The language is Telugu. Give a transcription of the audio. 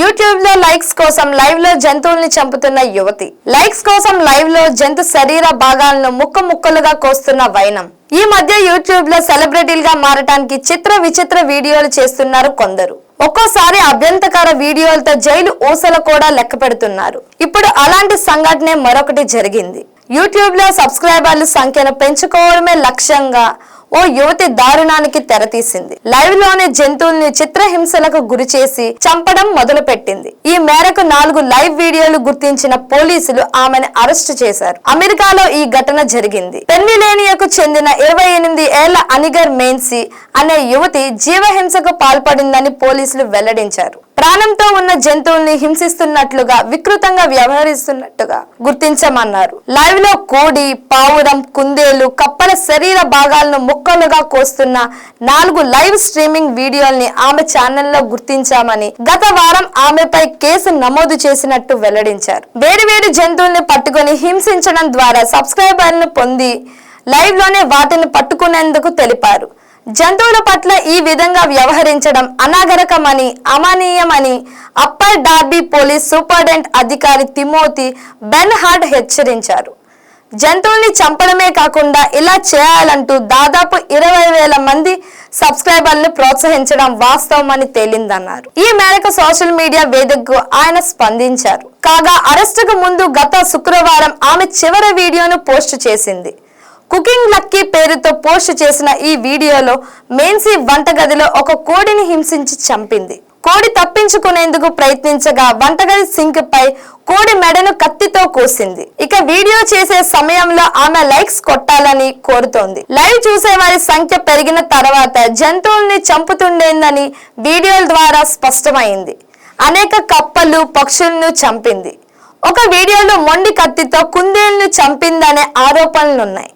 యూట్యూబ్లో లైక్స్ కోసం లైవ్లో జంతువుల్ని చంపుతున్న యువతి. లైక్స్ కోసం లైవ్లో జంతు శరీర భాగాలను ముక్క ముక్కలుగా కోస్తున్న వైనం. ఈ మధ్య యూట్యూబ్లో సెలబ్రిటీలుగా మారటానికి చిత్ర విచిత్ర వీడియోలు చేస్తున్నారు కొందరు. ఒక్కోసారి అభ్యంతకర వీడియోలతో జైలు ఊసలు కూడా లెక్క పెడుతున్నారు. ఇప్పుడు అలాంటి సంఘటనే మరొకటి జరిగింది. యూట్యూబ్లో సబ్స్క్రైబర్ల సంఖ్యను పెంచుకోవడమే లక్ష్యంగా ఓ యువతి దారుణానికి తెరతీసింది. లైవ్లోనే జంతువుల్ని చిత్రహింసలకు గురి చేసి చంపడం మొదలు పెట్టింది ఈ మేరకు నాలుగు లైవ్ వీడియోలు గుర్తించిన పోలీసులు ఆమెను అరెస్ట్ చేశారు. అమెరికాలో ఈ ఘటన జరిగింది. పెన్నిలేనియకు చెందిన ఇరవై ఎనిమిది ఏళ్ళ అనిగర్ మెయిన్సీ అనే యువతి జీవహింసకు పాల్పడిందని పోలీసులు వెల్లడించారు. ప్రాణంతో ఉన్న జంతువుల్ని హింసిస్తున్నట్లుగా వికృతంగా వ్యవహరిస్తున్నట్టుగా గుర్తించమన్నారు. లైవ్లో కోడి పావురం కుందేలు కప్పల శరీర భాగాలను ముక్కలుగా కోస్తున్న నాలుగు లైవ్ స్ట్రీమింగ్ వీడియోల్ని ఆమె ఛానల్లో గుర్తించామని గత వారం ఆమెపై కేసు నమోదు చేసినట్టు వెల్లడించారు. వేరు వేరు జంతువుల్ని పట్టుకొని హింసించడం ద్వారా సబ్స్క్రైబర్లను పొంది లైవ్లోనే వాటిని పట్టుకునేందుకు తెలిపారు. జంతువుల పట్ల ఈ విధంగా వ్యవహరించడం అనాగరకమని అమానీయమని అప్పర్ డార్బీ పోలీస్ సూపరింటెండెంట్ అధికారి తిమోతి బెన్ హార్డ్ హెచ్చరించారు. జంతువుల్ని చంపడమే కాకుండా ఇలా చేయాలంటూ దాదాపు ఇరవై వేల మంది సబ్స్క్రైబర్లను ప్రోత్సహించడం వాస్తవమని తేలిందన్నారు. ఈ మేరకు సోషల్ మీడియా వేదికకు ఆయన స్పందించారు. కాగా అరెస్టుకు ముందు గత శుక్రవారం ఆమె చివరి వీడియోను పోస్ట్ చేసింది. కుకింగ్ లక్కీ పేరుతో పోస్ట్ చేసిన ఈ వీడియోలో మేన్సీ వంటగదిలో ఒక కోడిని హింసించి చంపింది. కోడి తప్పించుకునేందుకు ప్రయత్నించగా వంటగది సింక్ పై కోడి మెడను కత్తితో కోసింది. ఇక వీడియో చేసే సమయంలో ఆమె లైక్స్ కొట్టాలని కోరుతోంది. లైవ్ చూసే వారి సంఖ్య పెరిగిన తర్వాత జంతువుల్ని చంపుతుండేందని వీడియోల ద్వారా స్పష్టమైంది. అనేక కప్పలు పక్షులను చంపింది. ఒక వీడియోలో మొండి కత్తితో కుందేళ్ళను చంపిందనే ఆరోపణలున్నాయి.